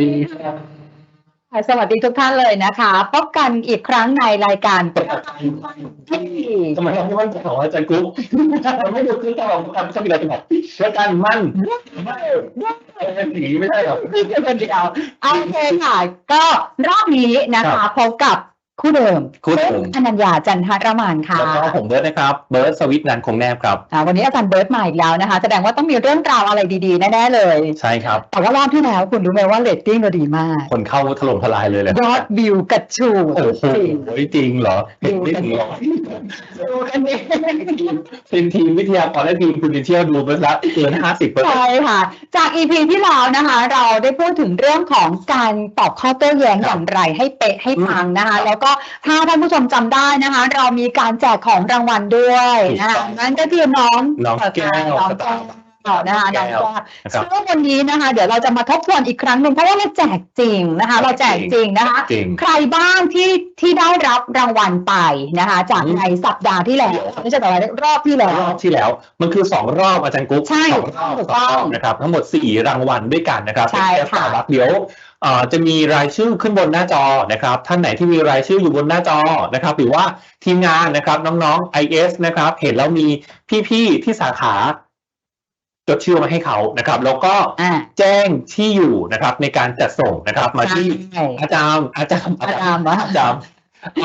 ดีครับค่ะสวัสดีทุกท่านเลยนะคะ พบกันอีกครั้งในรายการประกันที่ทำไมเราไม่มั่นใจของอาจารย์กุ๊กเราไม่ดูคือการเราทำจะมีอะไรเป็นแบบประกันมั่นไม่เป็นสีไม่ใช่หรอพี่เดียวคนเดียวเอาโอเคค่ะ ก็รอบนี้นะครัคะบพบกับ คู่เดิมคู่เดิมซึ่งอนัญญาจันทรมานค่ะแล้วก็ผมเบิร์ดนะครับ เบิร์ดสวิตนันคงแนบครับ อ่าวันนี้อาจารย์เบิร์ตมาอีกแล้วนะคะ แสดงว่าต้องมีเรื่องราวอะไรดีๆ แน่ ๆ เลย ใช่ครับ แต่ว่ารอบที่แล้วคุณรู้ไหมว่าเรตติ้งเราดีมาก คนเข้าถล่มทลายเลยแหละยอดวิวกระชูดโอ้โหจริงจริงเหรอเห็นไม่ถึงร้อยดูกันเองเป็นทีมวิทยากรและทีมคุณดิเชียลดูไปละเกินห้าสิบเปอร์เซ็นต์ใช่ค่ะ จาก EP ที่แล้วนะคะ เราได้พูดถึงเรื่องของการตอบข้อโต้แย้งครับอย่างไรให้เป๊ะให้ปังนะคะอืมแล้วก็ถ้าท่านผู้ชมจำได้นะคะ เรามีการแจกของรางวัลด้วยนะถูกต้คะองนั่นก็คือน้องน้องแก้วน้องแก้วนะคะน้องแก้แก้ววนะครับซึ่งวันนี้นะคะ เดี๋ยวเราจะมาทบทวนอีกครั้งหนึ่งเพราะว่าเราแจกจริงนะคะ เราแจกจริงนะคะจริงใครบ้างที่ที่ได้รับรางวัลไปนะคะ จากอืมในสัปดาห์ที่แล้วเดี๋ยวไม่ใช่แต่ว่ารอบที่แล้วรอบที่แล้ว มันคือสองรอบอาจารย์กุ๊กใช่สองรอบถูกสองต้องรอบนะครับ ทั้งหมดสี่รางวัลด้วยกันนะครับใช่เป็นแค่ค่ะสารักเดี๋ยวเอ่อ จะมีรายชื่อขึ้นบนหน้าจอนะครับ ท่านไหนที่มีรายชื่ออยู่บนหน้าจอนะครับ หรือว่าทีมงานนะครับน้องๆ IS นะครับ เห็นแล้วมีพี่ๆที่สาขาจดชื่อมาให้เขานะครับ แล้วก็อ่าแจ้งที่อยู่นะครับ ในการจัดส่งนะครับ มาที่ใช่อาจารย์อาจารย์อาจารย์วะอาจารย์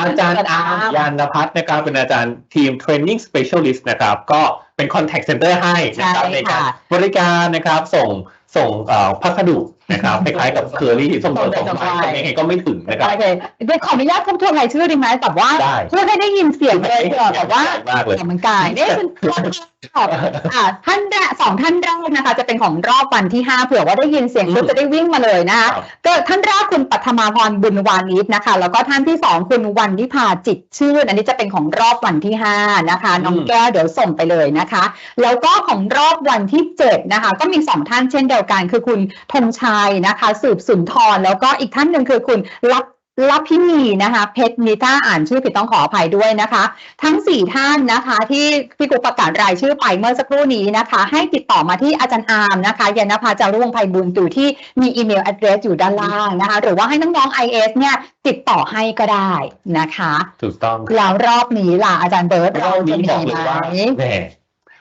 อาจารย์อาร์มยานพัฒน์นะครับเป็นอาจารย์ทีม Training Specialist นะครับ ก็เป็น Contact Center ให้นะครับใช่ในการค่ะบริการนะครับส่งส่งเอ่อพัสดุนะครับคล้ายๆกับเคอรี่ส่งตัวส่งไปส่งยังไงก็ไม่ถึงนะครับโอเคเดี๋ยวขออนุญาตทบทวนรายชื่อดีไหมแต่ว่าได้เพื่อให้ได้ยินเสียงเลยเผื่อแบบว่ามากเลยออกกำลังกายนี่เป็นรอบอ่าท่านแรกสองท่านแรกนะคะ จะเป็นของรอบวันที่ห้าเผื่อว่าได้ยินเสียงอืมปุ๊บจะได้วิ่งมาเลยนะคะครับก็ท่านแรกคุณปัทมาพรบุญวานิชนะคะ แล้วก็ท่านที่สองคุณวันนิพาจิตชื่นอันนี้จะเป็นของรอบวันที่ห้านะคะน้องแก้วเดี๋ยวส่งไปเลยนะคะ แล้วก็ของรอบวันที่เจ็ดนะคะ ก็มีสองท่านเช่นเดียวกัน คือคุณธงชัยนะคะ สืบสุนทร แล้วก็อีกท่านหนึ่งคือคุณลับลับพินีนะคะ เพชรนิต้าอ่านชื่อผิดต้องขออภัยด้วยนะคะ ทั้งสี่ท่านนะคะ ที่พี่กุ๊กประกาศรายชื่อไปเมื่อสักครู่นี้นะคะ ให้ติดต่อมาที่อาจารย์อาร์มนะคะยานภาจารุวงศ์ไพบุญอยู่ที่มีอีเมล address อยู่ด้านล่างนะคะ หรือว่าให้น้องๆ IS เนี่ยติดต่อให้ก็ได้นะคะ ถูกต้องแล้วรอบนี้ล่ะอาจารย์เบิร์ตรเราอบจะนี้มีบอกเลยไหมว่าแห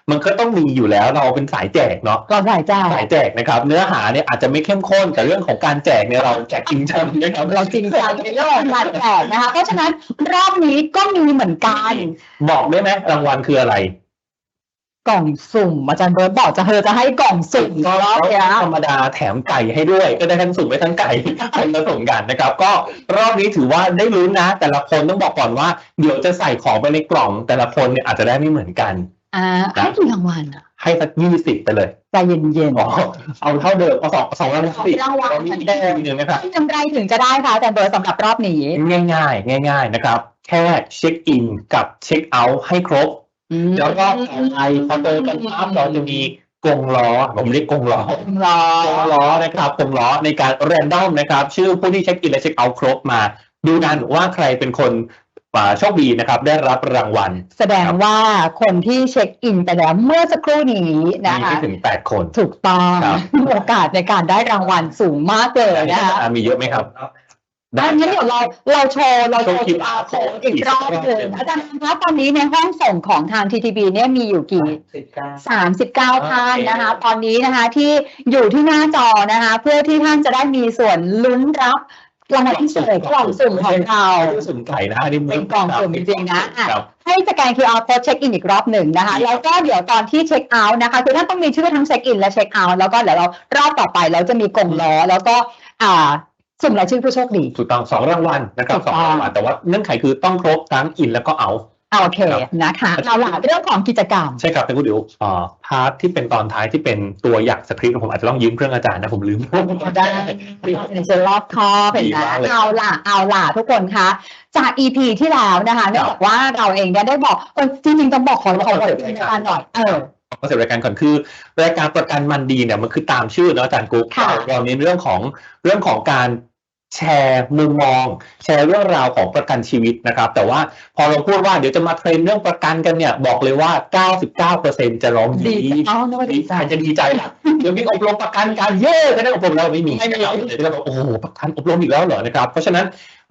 มมันก็ต้องมีอยู่แล้วเราเป็นสายแจกเนาะเราใส่ใจสายแจกนะครับ เนื้อหาเนี่ยอาจจะไม่เข้มข้นแต่เรื่องของการแจกเนี่ยเราแจกจริงจังนะครับเราจริงจังในเรื่องของการแจกนะคะเพราะฉะนั้นรอบนี้ก็มีเหมือนกัน บอกได้ไหมรางวัลคืออะไรกล่องสุ่มอาจารย์เบิร์ตบอกจะเธอจะให้กล่องสุ่มรอบเนี้ยธรรมดาแถมไก่ให้ด้วย ก็ได้ทั้งสุ่มไปทั้งไก่เป็นผสมกันนะครับ ก็รอบนี้ถือว่าได้ลุ้นนะ แต่ละคนต้องบอกก่อนว่า เดี๋ยวจะใส่ของไปในกล่อง แต่ละคนเนี่ยอาจจะได้ไม่เหมือนกัน อ่าให้กี่รางวัลอะให้สักยี่สิบไปเลยใจเย็นอ๋อเอาเท่าเดิมเอาสองสองรางวัลสิรางวัลเรามีเหมือนอีกเดิมทีหนึงนะครับๆยังไงถึงจะได้คะอาจารย์เบิร์ตสำหรับรอบนี้ ง่ายๆ ง่าย ๆ นะครับ แค่เช็คอินกับเช็คเอาท์ให้ครบแล้วก็ไอพอเจอกันปั๊บเราจะมีกรงล้อผมเรียกกรงล้อรอกรงล้อนะครับกรงล้อในการแรนดอมนะครับ ชื่อผู้ที่เช็คอินและเช็คเอาท์ครบมา ดูกันว่าใครเป็นคนอ่า โชคดีนะครับได้รับรางวัล แสดงว่าคนที่เช็คอินไปแล้วเมื่อสักครู่นี้มีนะคะไม่ถึงแปดคน ถูกต้องครับโอกาสในการได้รางวัลสูงมากเลยนะคะอ่ามีเยอะไหมครับอันนี้เดี๋ยวเราเราโชว์เราโชว์โชว์ QR QR code อีกรอบหนึ่งอีกรอบหนึ่งอาจารย์คะตอนนี้ในห้องส่งของทาง TTB เนี่ยมีอยู่กี่สิบเก้าสามสิบเก้าโอเคท่านนะคะ ตอนนี้นะคะที่อยู่ที่หน้าจอนะคะ เพื่อที่ท่านจะได้มีส่วนลุ้นรับ รางวัลพิเศษกล่องสุ่มของเราไม่ใช่สุ่มไก่นะอันนี้เป็นกล่องสุ่มจริงๆนะอะครับให้สแกน QR code เช็คอินอีกรอบหนึ่งนะคะ แล้วก็เดี๋ยวตอนที่เช็คเอาท์นะคะคือท่านต้องมีชื่อทั้งเช็คอินและเช็คเอาท์แล้วก็เดี๋ยวเรารอบต่อไปเราจะมีกล่องล้อแล้วก็อ่าสุ่มรายชื่อผู้โชคดีถูกต้องสองรางวัลนะครับถูกสองต้องรางวัลแต่ว่าเงื่อนไขคือต้องครบทั้งอินแล้วก็เอาอ่า โอเคนะคะเอาล่ะเรื่องของกิจกรรม ใช่ครับแต่คุณเดี๋ยวอ่าพาร์ทที่เป็นตอนท้ายที่เป็นตัวอย่างสคริปต์ผมอาจจะต้องยืมเครื่องอาจารย์นะผมลืมได้ในเชิงรอบคอบเห็นไหมดีมากเลยเอาล่ะเอาล่ะทุกคนคะจาก EP ที่แล้วนะคะเนื่องจากว่าเราเองเนี่ยได้บอกเออจริงๆต้องบอกขอขอขอรายการหน่อยเออคอนเซ็ปต์รายการก่อนคือรายการประกันมันดีเนี่ยมันคือตามชื่อเนาะอาจารย์กุ๊กค่ะเราเน้นเรื่องของเรื่องของการ แชร์มุมมอง แชร์เรื่องราวของประกันชีวิตนะครับ แต่ว่าพอเราพูดว่าเดี๋ยวจะมาเทรนเรื่องประกันกันเนี่ย บอกเลยว่า 99%จะร้องดีดีอ๋อนึกว่าดีดีใจใจจะดีใจล่ะเดี๋ยวมีอบรมประกันการเย่จะได้อบรมแล้วไม่มีนะครับเดี๋ยวจะบอกโอ้โหประกันอบรมอีกแล้วเหรอนะครับ เพราะฉะนั้น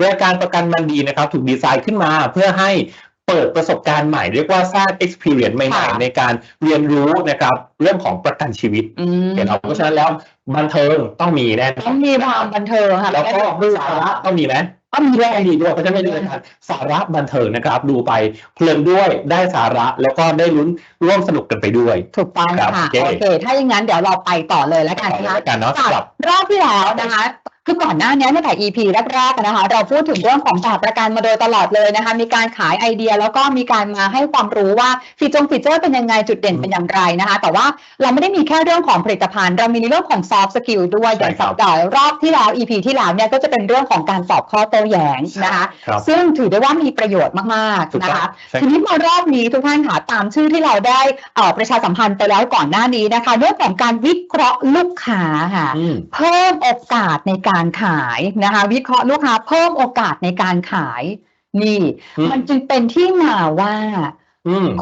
รายการประกันมันดีนะครับ ถูกดีไซน์ขึ้นมาเพื่อให้เปิดประสบการณ์ใหม่เรียกว่าสร้าง experience ใหม่ค่ะๆในการเรียนรู้นะครับ เรื่องของประกันชีวิตอืมเห็นเอาเพราะฉะนั้นแล้ว บันเทิงต้องมีแน่นต้ออนงมีความบันเทิงค่ะแล้วก็สาระต้องมีไหมก็มีด้วยต้องมีด้วยเพราะฉะนั้นไม่ได้เลยครับสาระบันเทิงนะครับ ดูไปเพลินด้วยได้สาระแล้วก็ได้ลุ้นร่วมสนุกกันไปด้วย ถูกต้องครับค่ะโอเคโอเค ถ้าอย่างนั้นเดี๋ยวเราไปต่อเลยแล้วกันต่อนะเลยคะแล้วกันเนาะจากครับรอบที่แล้วนะคะ คือก่อนหน้านี้ในแต่ EP แรกๆนะคะเราพูดถึงเรื่องของแบบประกันมาโดยตลอดเลยนะคะมีการขายไอเดียแล้วก็มีการมาให้ความรู้ว่าฟีจงฟีเจอร์เป็นยังไงจุดเด่นเป็นอย่างไรนะคะแต่ว่าเราไม่ได้มีแค่เรื่องของผลิตภัณฑ์ เรามีในเรื่องของ soft skill ด้วยอย่างใช่ครัสับปดาห์รอบที่แล้ว EP ที่แล้วเนี่ยก็จะเป็นเรื่องของการตอบข้อโต้แย้งนะคะครับซึ่งถือได้ว่ามีประโยชน์มากถูกๆนะต้องคะใช่ทีนี้มารอบนี้ทุกท่านค่ะตามชื่อที่เราได้เอ่อประชาสัมพันธ์ไปแล้วก่อนหน้านี้นะคะเรื่องของการวิเคราะห์ลูกค้าค่ะอืมเพิ่มโอกาสในการขายนะคะ วิเคราะห์ลูกค้าเพิ่มโอกาสในการขาย นี่อืมมันจึงเป็นที่มาว่าอืม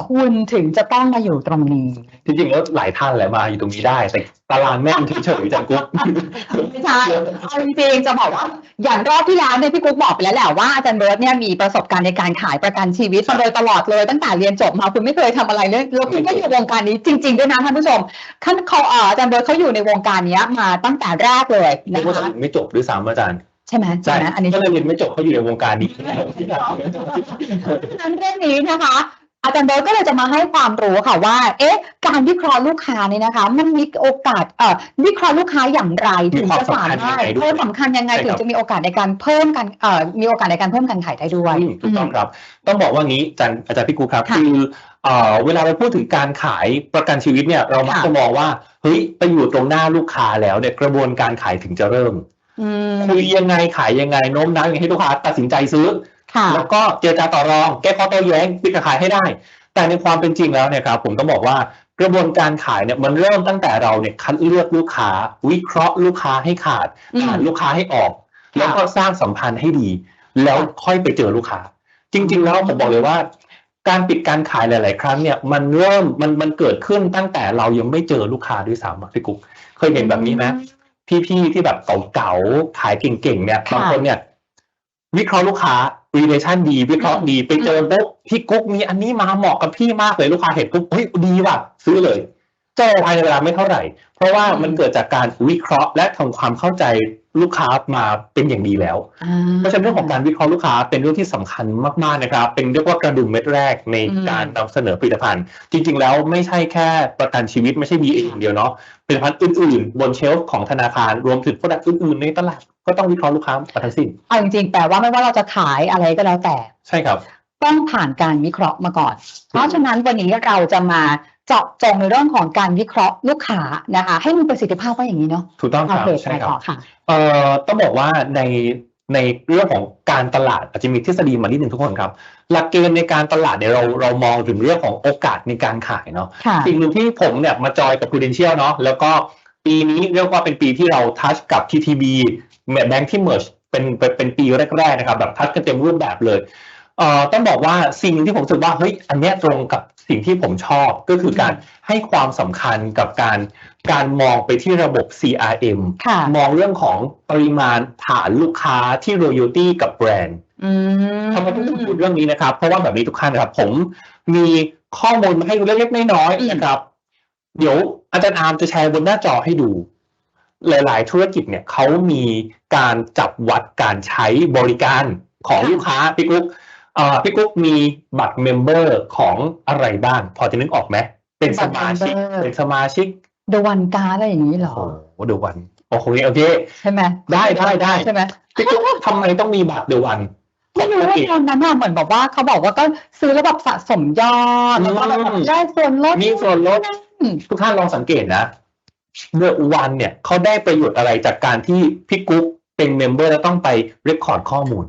คุณถึงจะต้องมาอยู่ตรงนี้จริงๆแล้วหลายท่านแหละมาอยู่ตรงนี้ได้แต่ตารางแม่งเฉยๆจังกุ๊กไม่ใช่เอาจริงๆจะบอกว่าอย่างรอบที่แล้วเนี่ยพี่กุ๊กบอกไปแล้วแหละว่าอาจารย์เบิร์ตเนี่ยมีประสบการณ์ในการขายประกันชีวิตมาโดยตลอดเลยตั้งแต่เรียนจบมาคุณไม่เคยทำอะไรเลยแล้วคุณก็อยู่วงการนี้จริงๆด้วยนะท่านผู้ชมท่านเขาเอ่ออาจารย์เบิร์ตเขาอยู่ในวงการเนี้ยมาตั้งแต่แรกเลยไม่นะว่าจะคะไม่จบด้วยซ้ำอาจารย์ใช่ไหมใช่ไหมอันนี้ก็เลยเรียนไม่จบเขาอยู่ในวงการนี้ฉะนั้นเรื่องนี้นะคะ อาจารย์เบิร์ตก็เลยจะมาให้ความรู้ค่ะว่า เอ๊ะ การวิเคราะห์ลูกค้าเนี่ยนะคะ มันมีโอกาสเอ่อวิเคราะห์ลูกค้าอย่างไรถึงจะสามารถเพิ่มสำคัญยังไงใช่ครับถึงจะมีโอกาสในการเพิ่มกันเอ่อมีโอกาสในการเพิ่มการขายได้ด้วยอืมถูกต้องครับ ต้องบอกว่างี้อาจารย์อาจารย์พี่กูครับค่ะคือเอ่อเวลาเราพูดถึงการขายประกันชีวิตเนี่ยเรามักค่ะจะมองว่าเฮ้ยไปอยู่ตรงหน้าลูกค้าแล้วเนี่ยกระบวนการขายถึงจะเริ่มอืมคุยยังไงขายยังไงโน้มน้าวยังไงให้ลูกค้าตัดสินใจซื้อค่ะ แล้วก็เจรจาต่อรองแก้ข้อโต้แย้งปิดการขายให้ได้ แต่ในความเป็นจริงแล้วเนี่ยครับผมต้องบอกว่ากระบวนการขายเนี่ยมันเริ่มตั้งแต่เราเนี่ยคัดเลือกลูกค้า วิเคราะห์ลูกค้าให้ขาดอืมอ่านลูกค้าให้ออกค่ะแล้วก็สร้างสัมพันธ์ให้ดี แล้วค่ะค่อยไปเจอลูกค้า จริง ๆ แล้วผมบอกเลยว่า การปิดการขายหลาย ๆ ครั้งเนี่ยมันเริ่มมันมันเกิดขึ้นตั้งแต่เรายังไม่เจอลูกค้าด้วยซ้ำอะพี่กุ๊กเคยเห็นแบบนี้ไหมพี่ๆที่แบบเก่าๆขายเก่งๆเนี่ยค่ะบางคนเนี่ย วิเคราะห์ลูกค้า relation ดีวิเคราะห์ดีไปเจอปุ๊บพี่กุ๊กมีอันนี้มาเหมาะกับพี่มากเลยลูกค้าเห็นปุ๊บเฮ้ยดีว่ะซื้อเลยเจอภายในเวลาไม่เท่าไหร่ เพราะว่าอืมมันเกิดจากการวิเคราะห์และทำความเข้าใจลูกค้ามาเป็นอย่างดีแล้วอ่าเพราะฉะนั้นเรื่องของการวิเคราะห์ลูกค้าเป็นเรื่องที่สำคัญมากๆนะครับ เป็นเรียกว่ากระดุมเม็ดแรกในอืมการนำเสนอผลิตภัณฑ์ จริง ๆ แล้วไม่ใช่แค่ประกันชีวิตไม่ใช่ BA อย่างเดียวเนาะผลิตภัณฑ์อื่นๆ บนเชลฟ์ของธนาคารรวมถึงผลิตภัณฑ์อื่นๆในตลาด ก็ต้องวิเคราะห์ลูกค้ามาทั้งสิ้นเอาจริงๆแปลว่าไม่ว่าเราจะขายอะไรก็แล้วแต่ ใช่ครับ ต้องผ่านการวิเคราะห์มาก่อน เพราะฉะนั้นวันนี้เราจะมาเจาะจงในเรื่องของการวิเคราะห์ลูกค้านะคะ ให้มีประสิทธิภาพว่าอย่างนี้เนาะถูกต้องคโอรับเคใช่ไปครัต่อบค่ะเอ่อต้องบอกว่าในในเรื่องของการตลาดอาจจะมีทฤษฎีมานิดหนึ่งทุกคนครับ หลักเกณฑ์ในการตลาดเนี่ยเราเรามองถึงเรื่องของโอกาสในการขายเนาะค่ะสิ่งหนึ่งที่ผมเนี่ยมาจอยกับ Prudential เนาะแล้วก็ปีนี้เรียกว่าเป็นปีที่เราทัชกับ TTB แบงค์ที่ merge เป็นเป็นเป็นปีแรกๆนะครับแบบทัชกันเต็มรูปแบบเลยเอ่อต้องบอกว่าสิ่งที่ผมรู้สึกว่าเฮ้ยอันเนี้ยตรงกับสิ่งที่ผมชอบก็คือการให้ความสำคัญกับการการมองไปที่ระบบ CRM ค่ะมองเรื่องของปริมาณฐานลูกค้าที่ royalty กับแบรนด์อืมทำไมต้องพูดเรื่องนี้นะครับ เพราะว่าแบบนี้ทุกท่านนะครับ ผมมีข้อมูลมาให้ดูเล็กๆน้อยอืมๆนะครับ เดี๋ยวอาจารย์อาร์มจะแชร์บนหน้าจอให้ดู หลาย ๆ ธุรกิจเนี่ยเขามีการจับวัดการใช้บริการของลูกค้าพี่กุ๊กเอ่อพี่กุ๊กมีบัตรเมมเบอร์ของอะไรบ้าง พอจะนึกออกไหมเป็นสมาชิกบัตร member เป็นสมาชิกเดวันการอะไรอย่างนี้เหรอโอ้โหเดี๋ยววันโอเคโอเคใช่ไหมได้ได้ได้ใช่ไหมพี่กุ๊กทำไมต้องมีบัตรเดยววันไม่รู้ว่าตอนนั้นน่ะเหมือนแบบว่าเขาบอกว่าก็ซื้อแล้วแบบสะสมยอดแล้วก็แบบได้ส่วนลดมีส่วนลดอืมทุกท่านลองสังเกตนะ เดอะวันเนี่ยเขาได้ประโยชน์อะไรจากการที่พี่กุ๊กเป็นเมมเบอร์แล้วต้องไปเรคคอร์ดข้อมูล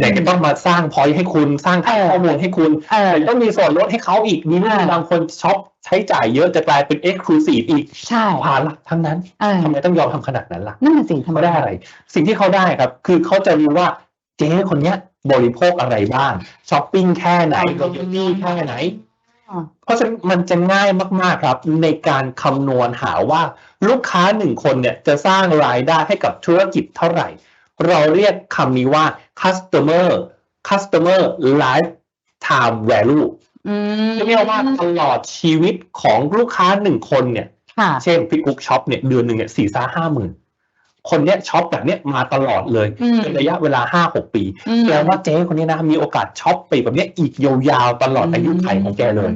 อยากจะต้องมาสร้างพอยต์ให้คุณสร้างฐานเออข้อมูลให้คุณเออแต่ต้องมีส่วนลดให้เขาอีกมีเออบางคนช็อปใช้จ่ายเยอะจะกลายเป็น Exclusive อีกใช่ภาระทั้งนั้นเออทำไมต้องยอมทำขนาดนั้นล่ะนั่นน่ะสิทำไมเขาได้อะไร สิ่งที่เขาได้ครับ คือเขาจะรู้ว่าเจ๊คนเนี้ยบริโภคอะไรบ้างช้อปปิ้งแค่ไหนโลนี่แค่ไหนอ๋อ เพราะฉะนั้นมันจะง่ายมากๆครับ ในการคำนวณหาว่าลูกค้าหนึ่งคนเนี่ยจะสร้างรายได้ให้กับธุรกิจเท่าไหร่ เราเรียกคำนี้ว่า customer customer lifetime value อืมเรียกว่าตลอดชีวิตของลูกค้าหนึ่งคนเนี่ยค่ะเช่นพี่กุ๊กช็อปเนี่ยเดือนหนึ่งเนี่ยสี่ซ่าห้าหมื่น คนเนี้ยช็อปแบบเนี้ยมาตลอดเลยอืมเป็นระยะเวลาห้าหกปีอืมแปลว่าเจ๊คนนี้นะมีโอกาสช็อปไปแบบเนี้ยอีกยาวๆตลอดอายุไขของแกเลย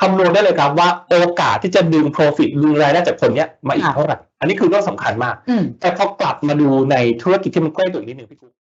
คำนวณได้เลยครับว่าโอกาสที่จะดึง profit ดึงรายได้จากคนเนี้ยมาอีกค่ะเท่าไหร่อันนี้คือเรื่องสำคัญมากอืมแต่พอกลับมาดูในธุรกิจที่มันใกล้ตัวอีกนิดหนึ่งพี่กุ๊ก